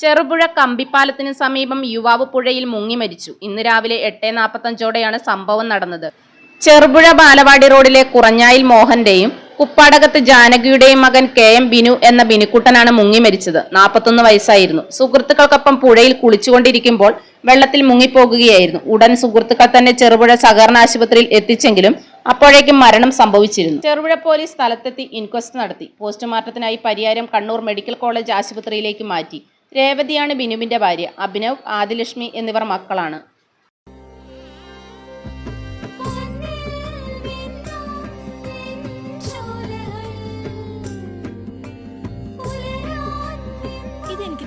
ചെറുപുഴ കമ്പിപ്പാലത്തിന് സമീപം യുവാവ് പുഴയിൽ മുങ്ങി മരിച്ചു. ഇന്ന് രാവിലെ എട്ട് നാൽപ്പത്തഞ്ചോടെയാണ് സംഭവം നടന്നത്. ചെറുപുഴ ബാലവാടി റോഡിലെ കുറഞ്ഞായിൽ മോഹന്റെയും കുപ്പാടകത്ത് ജാനകിയുടെയും മകൻ കെ എം ബിനു എന്ന ബിനുക്കുട്ടനാണ് മുങ്ങി മരിച്ചത്. നാൽപ്പത്തൊന്ന് വയസ്സായിരുന്നു. സുഹൃത്തുക്കൾക്കൊപ്പം പുഴയിൽ കുളിച്ചുകൊണ്ടിരിക്കുമ്പോൾ വെള്ളത്തിൽ മുങ്ങിപ്പോകുകയായിരുന്നു. ഉടൻ സുഹൃത്തുക്കൾ തന്നെ ചെറുപുഴ സഹകരണ ആശുപത്രിയിൽ എത്തിച്ചെങ്കിലും അപ്പോഴേക്കും മരണം സംഭവിച്ചിരുന്നു. ചെറുപുഴ പോലീസ് സ്ഥലത്തെത്തി ഇൻക്വസ്റ്റ് നടത്തി. പോസ്റ്റ്മോർട്ടത്തിനായി പരിയാരം കണ്ണൂർ മെഡിക്കൽ കോളേജ് ആശുപത്രിയിലേക്ക് മാറ്റി. രേവതിയാണ് ബിനുവിന്റെ ഭാര്യ. അഭിനവ് ആദിലക്ഷ്മി എന്നിവർ മക്കളാണ്. ഇതെനിക്ക്